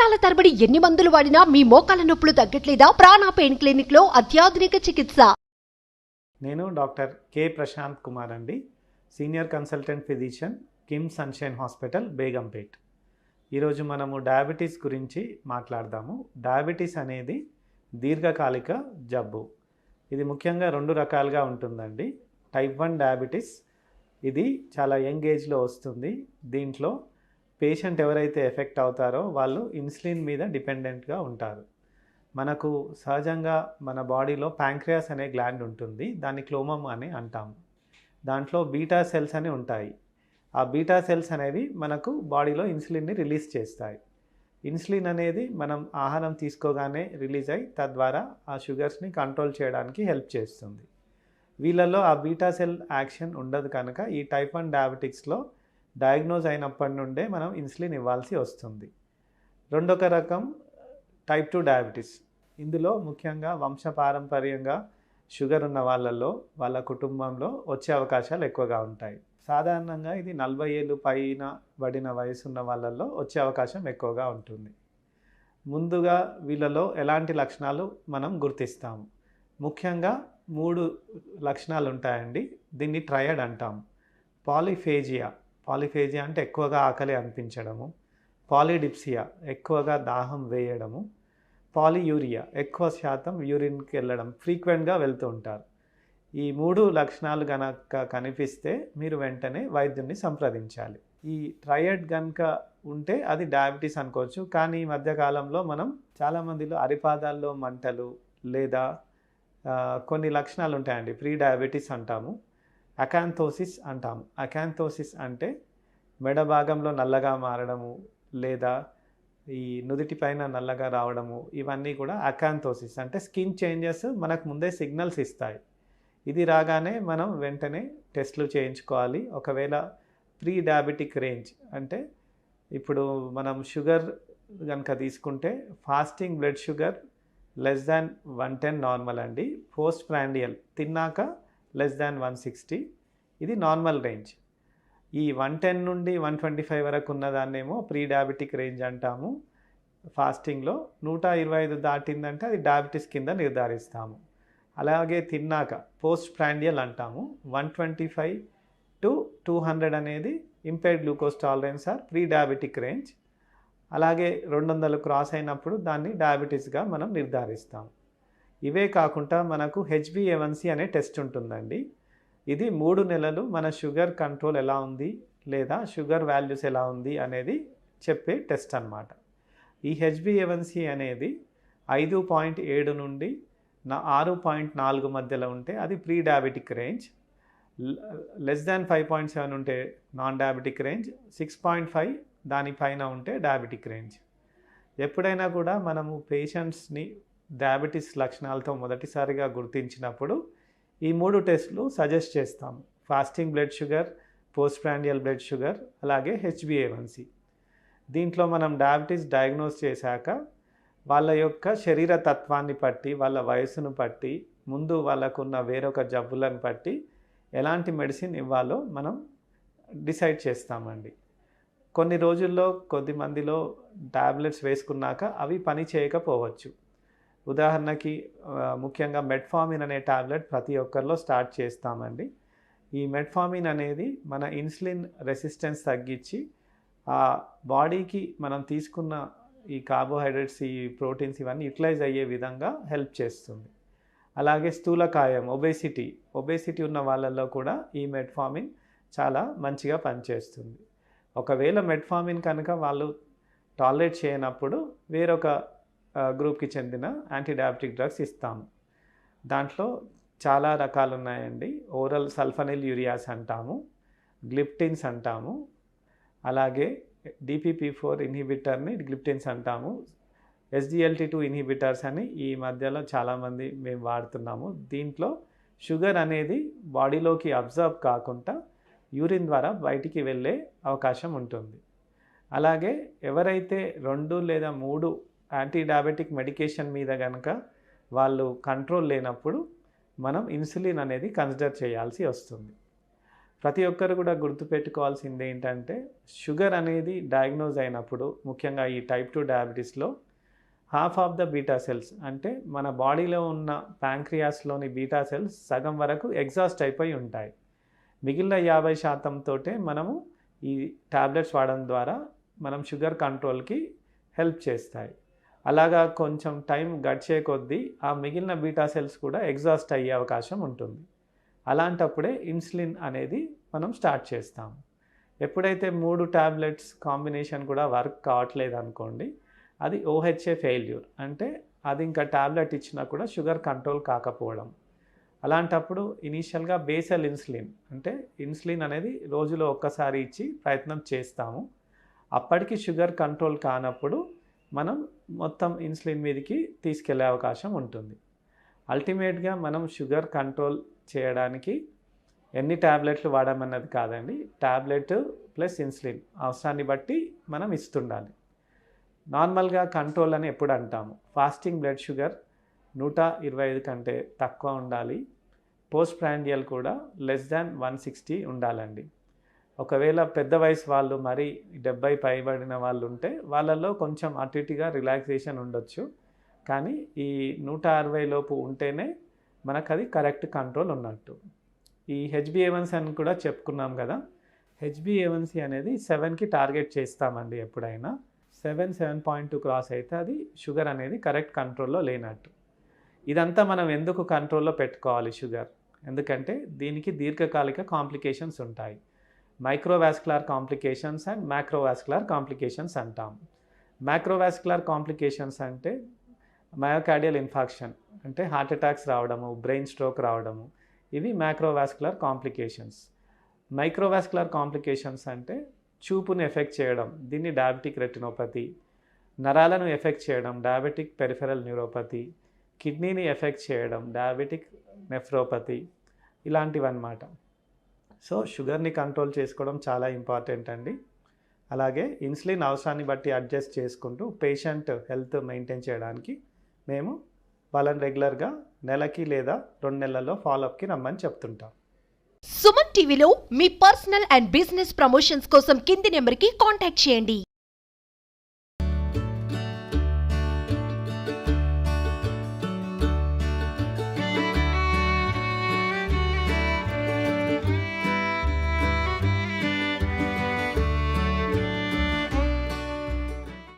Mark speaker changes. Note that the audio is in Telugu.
Speaker 1: సంవత్సరాల తరబడి ఎన్ని మందులు వాడినా మీ మోకాల నొప్పులు తగ్గట్లేదా? ప్రాణ పెయిన్ క్లినిక్లో అత్యాధునిక చికిత్స.
Speaker 2: నేను డాక్టర్ కె ప్రశాంత్ కుమార్ అండి senior consultant physician Kim sunshine hospital Begumpet. ఈరోజు మనము డయాబెటీస్ గురించి మాట్లాడదాము. డయాబెటీస్ అనేది దీర్ఘకాలిక జబ్బు. ఇది ముఖ్యంగా రెండు రకాలుగా ఉంటుందండి. టైప్ వన్ డయాబెటీస్ ఇది చాలా యంగ్ ఏజ్లో వస్తుంది. దీంట్లో పేషెంట్ ఎవరైతే ఎఫెక్ట్ అవుతారో వాళ్ళు ఇన్సులిన్ మీద డిపెండెంట్గా ఉంటారు. మనకు సహజంగా మన బాడీలో ప్యాంక్రియాస్ అనే గ్లాండ్ ఉంటుంది. దాన్ని క్లోమమ్ అని అంటాము. దాంట్లో బీటా సెల్స్ అని ఉంటాయి. ఆ బీటా సెల్స్ అనేవి మనకు బాడీలో ఇన్సులిన్ని రిలీజ్ చేస్తాయి. ఇన్సులిన్ అనేది మనం ఆహారం తీసుకోగానే రిలీజ్ అయి తద్వారా ఆ షుగర్స్ని కంట్రోల్ చేయడానికి హెల్ప్ చేస్తుంది. వీళ్ళల్లో ఆ బీటా సెల్ యాక్షన్ ఉండదు కనుక ఈ టైప్ వన్ డయాబెటిక్స్లో డయాగ్నోజ్ అయినప్పటి నుండే మనం ఇన్సులిన్ ఇవ్వాల్సి వస్తుంది. రెండొక రకం టైప్ టూ డయాబెటీస్. ఇందులో ముఖ్యంగా వంశపారంపర్యంగా షుగర్ ఉన్న వాళ్ళల్లో వాళ్ళ కుటుంబంలో వచ్చే అవకాశాలు ఎక్కువగా ఉంటాయి. సాధారణంగా ఇది నలభై ఏళ్ళు పైన పడిన వయసు ఉన్న వాళ్ళల్లో వచ్చే అవకాశం ఎక్కువగా ఉంటుంది. ముందుగా వీళ్ళలో ఎలాంటి లక్షణాలు మనం గుర్తిస్తాము? ముఖ్యంగా మూడు లక్షణాలు ఉంటాయండి దీన్ని ట్రయడ్ అంటాం పాలిఫేజియా పాలిఫేజియా అంటే ఎక్కువగా ఆకలి అనిపించడము. పాలిడిప్సియా ఎక్కువగా దాహం వేయడము. పాలియూరియా ఎక్కువ శాతం యూరిన్కి వెళ్ళడం ఫ్రీక్వెంట్గా వెళ్తూ ఉంటారు. ఈ మూడు లక్షణాలు కనుక కనిపిస్తే మీరు వెంటనే వైద్యుని సంప్రదించాలి. ఈ ట్రయడ్ కనుక ఉంటే అది డయాబెటీస్ అనుకోవచ్చు. కానీ ఈ మధ్యకాలంలో మనం చాలామందిలో అరిపాదాల్లో మంటలు లేదా కొన్ని లక్షణాలు ఉంటాయండి. ప్రీ డయాబెటీస్ అంటాము. అకాంథోసిస్ అంటాము. అకాంథోసిస్ అంటే మెడ భాగంలో నల్లగా మారడము లేదా ఈ నుదిటి పైన నల్లగా రావడము ఇవన్నీ కూడా అకాంథోసిస్ అంటే స్కిన్ చేంజెస్ మనకు ముందే సిగ్నల్స్ ఇస్తాయి. ఇది రాగానే మనం వెంటనే టెస్ట్లు చేయించుకోవాలి. ఒకవేళ ప్రీ డయాబెటిక్ రేంజ్ అంటే ఇప్పుడు మనం షుగర్ కనుక తీసుకుంటే fasting blood sugar less than one ten normal అండి. పోస్ట్ ప్రాండియల్ తిన్నాక లెస్ దాన్ వన్ సిక్స్టీ ఇది నార్మల్ రేంజ్ ఈ వన్ టెన్ నుండి వన్ ట్వంటీ ఫైవ్ వరకు ఉన్నదాన్నేమో ప్రీ డయాబెటిక్ రేంజ్ అంటాము. ఫాస్టింగ్లో నూట ఇరవై ఐదు దాటిందంటే అది డయాబెటీస్ కింద నిర్ధారిస్తాము. అలాగే తిన్నాక పోస్ట్ ప్రాండియల్ అంటాము. One twenty five to two hundred అనేది impaired glucose tolerance or pre diabetic range అలాగే రెండు వందలు క్రాస్ అయినప్పుడు దాన్ని డయాబెటీస్గా మనం నిర్ధారిస్తాం ఇవే కాకుండా మనకు హెచ్బిఏవన్సి అనే టెస్ట్ ఉంటుందండి. ఇది మూడు నెలలు మన షుగర్ కంట్రోల్ ఎలా ఉంది లేదా షుగర్ వాల్యూస్ ఎలా ఉంది అనేది చెప్పే టెస్ట్ అన్నమాట. ఈ హెచ్బిఏవన్సి అనేది ఐదు పాయింట్ ఏడు నుండి నా ఆరు పాయింట్ నాలుగు మధ్యలో ఉంటే అది pre diabetic range less than five point seven ఉంటే non diabetic range six point five దానిపైన ఉంటే డయాబెటిక్ రేంజ్. ఎప్పుడైనా కూడా మనము పేషెంట్స్ని డయాబెటీస్ లక్షణాలతో మొదటిసారిగా గుర్తించినప్పుడు ఈ మూడు టెస్టులు సజెస్ట్ చేస్తాము fasting blood sugar post prandial blood sugar అలాగే హెచ్బిఏవన్సీ దీంట్లో మనం డయాబెటీస్ డయాగ్నోస్ చేశాక వాళ్ళ యొక్క శరీర తత్వాన్ని బట్టి వాళ్ళ వయసును బట్టి ముందు వాళ్ళకున్న వేరొక జబ్బులను బట్టి ఎలాంటి మెడిసిన్ ఇవ్వాలో మనం డిసైడ్ చేస్తామండి. కొన్ని రోజుల్లో కొద్ది మందిలో ట్యాబ్లెట్స్ వేసుకున్నాక అవి పని చేయకపోవచ్చు. ఉదాహరణకి ముఖ్యంగా మెట్ఫామిన్ అనే టాబ్లెట్ ప్రతి ఒక్కరిలో స్టార్ట్ చేస్తామండి. ఈ మెట్ఫామిన్ అనేది మన ఇన్సులిన్ రెసిస్టెన్స్ తగ్గించి ఆ బాడీకి మనం తీసుకున్న ఈ కార్బోహైడ్రేట్స్ ఈ ప్రోటీన్స్ ఇవన్నీ యూటిలైజ్ అయ్యే విధంగా హెల్ప్ చేస్తుంది. అలాగే స్థూలకాయం ఒబేసిటీ ఒబేసిటీ ఉన్న వాళ్ళల్లో కూడా ఈ మెట్ఫామిన్ చాలా మంచిగా పనిచేస్తుంది. ఒకవేళ మెట్ఫామిన్ కనుక వాళ్ళు టాలరేట్ చేయనప్పుడు వేరొక గ్రూప్కి చెందిన యాంటీడయాబెటిక్ డ్రగ్స్ ఇస్తాము. దాంట్లో చాలా రకాలు ఉన్నాయండి ఓరల్ సల్ఫనిల్ యూరియాస్ అంటాము గ్లిప్టిన్స్ అంటాము అలాగే డిపిపి ఫోర్ ఇన్హిబిటర్ని గ్లిప్టిన్స్ అంటాము ఎస్డిఎల్టీ టూ ఇన్హిబిటర్స్ అని ఈ మధ్యలో చాలామంది మేము వాడుతున్నాము. దీంట్లో షుగర్ అనేది బాడీలోకి అబ్జర్వ్ కాకుండా యూరిన్ ద్వారా బయటికి వెళ్ళే అవకాశం ఉంటుంది. అలాగే ఎవరైతే రెండు లేదా మూడు యాంటీ డయాబెటిక్ మెడికేషన్ మీద కనుక వాళ్ళు కంట్రోల్ లేనప్పుడు మనం ఇన్సులిన్ అనేది కన్సిడర్ చేయాల్సి వస్తుంది. ప్రతి ఒక్కరు కూడా గుర్తుపెట్టుకోవాల్సింది ఏంటంటే షుగర్ అనేది డయాగ్నోజ్ అయినప్పుడు ముఖ్యంగా ఈ type two డయాబెటీస్లో half of the beta cells అంటే మన బాడీలో ఉన్న ప్యాంక్రియాస్లోని బీటా సెల్స్ సగం వరకు ఎగ్జాస్ట్ అయిపోయి ఉంటాయి. మిగిలిన యాభై శాతంతో మనము ఈ టాబ్లెట్స్ వాడడం ద్వారా మనం షుగర్ కంట్రోల్కి హెల్ప్ చేస్తాయి. అలాగా కొంచెం టైం గడిచే కొద్దీ ఆ మిగిలిన బీటా సెల్స్ కూడా ఎగ్జాస్ట్ అయ్యే అవకాశం ఉంటుంది. అలాంటప్పుడే ఇన్సులిన్ అనేది మనం స్టార్ట్ చేస్తాము ఎప్పుడైతే మూడు టాబ్లెట్స్ కాంబినేషన్ కూడా వర్క్ కావట్లేదు అనుకోండి అది ఓహెచ్ఏ ఫెయిల్యూర్. అంటే అది ఇంకా ట్యాబ్లెట్ ఇచ్చినా కూడా షుగర్ కంట్రోల్ కాకపోవడం. అలాంటప్పుడు ఇనీషియల్గా బేసల్ ఇన్సులిన్ అంటే ఇన్సులిన్ అనేది రోజులో ఒక్కసారి ఇచ్చి ప్రయత్నం చేస్తాము. అప్పటికి షుగర్ కంట్రోల్ కానప్పుడు మనం మొత్తం ఇన్సులిన్ మీదకి తీసుకెళ్ళే అవకాశం ఉంటుంది. అల్టిమేట్గా మనం షుగర్ కంట్రోల్ చేయడానికి ఎన్ని ట్యాబ్లెట్లు వాడమన్నది కాదండి. ట్యాబ్లెట్ ప్లస్ ఇన్సులిన్ అవసరాన్ని బట్టి మనం ఇస్తుండాలి. నార్మల్గా కంట్రోల్ అని ఎప్పుడు అంటాము. ఫాస్టింగ్ బ్లడ్ షుగర్ నూట ఇరవై ఐదు కంటే తక్కువ ఉండాలి. పోస్ట్ ప్రాండియల్ కూడా లెస్ దాన్ వన్ సిక్స్టీ ఉండాలండి. ఒకవేళ పెద్ద వయసు వాళ్ళు మరి డెబ్బై పైబడిన వాళ్ళు ఉంటే వాళ్ళల్లో కొంచెం అటు ఇటుగా రిలాక్సేషన్ ఉండొచ్చు. కానీ ఈ నూట అరవై లోపు ఉంటేనే మనకు అది కరెక్ట్ కంట్రోల్ ఉన్నట్టు. ఈ హెచ్బిఏవన్సీ అని కూడా చెప్పుకున్నాం కదా హెచ్బిఏవన్సీ అనేది సెవెన్కి టార్గెట్ చేస్తామండి ఎప్పుడైనా. Seven seven point two cross అయితే అది షుగర్ అనేది కరెక్ట్ కంట్రోల్లో లేనట్టు. ఇదంతా మనం ఎందుకు కంట్రోల్లో పెట్టుకోవాలి షుగర్? ఎందుకంటే దీనికి దీర్ఘకాలిక కాంప్లికేషన్స్ ఉంటాయి. Microvascular complications and macrovascular complications అంటాం. మ్యాక్రోవాస్కులర్ కాంప్లికేషన్స్ అంటే మయోకార్డియల్ ఇన్ఫాక్షన్ అంటే హార్ట్ అటాక్స్ రావడము బ్రెయిన్ స్ట్రోక్ రావడము ఇవి మ్యాక్రోవాస్కులర్ కాంప్లికేషన్స్. మైక్రోవాస్కులర్ కాంప్లికేషన్స్ అంటే చూపును ఎఫెక్ట్ చేయడం దీన్ని డయాబెటిక్ రెటినోపతి నరాలను ఎఫెక్ట్ చేయడం డయాబెటిక్ పెరిఫెరల్ న్యూరోపతి కిడ్నీని ఎఫెక్ట్ చేయడం డయాబెటిక్ నెఫ్రోపతి ఇలాంటివన్నమాట. సో షుగర్ని కంట్రోల్ చేసుకోవడం చాలా ఇంపార్టెంట్ అండి. అలాగే ఇన్సులిన్ అవసరాన్ని బట్టి అడ్జస్ట్ చేసుకుంటూ పేషెంట్ హెల్త్ మెయింటైన్ చేయడానికి మేము వాళ్ళని రెగ్యులర్గా నెలకి లేదా రెండు నెలల్లో ఫాలోఅప్కి రమ్మని చెప్తుంటాం.
Speaker 1: సుమన్ టీవీలో మీ పర్సనల్ అండ్ బిజినెస్ ప్రమోషన్స్ కోసం కింది నెంబర్కి కాంటాక్ట్ చేయండి.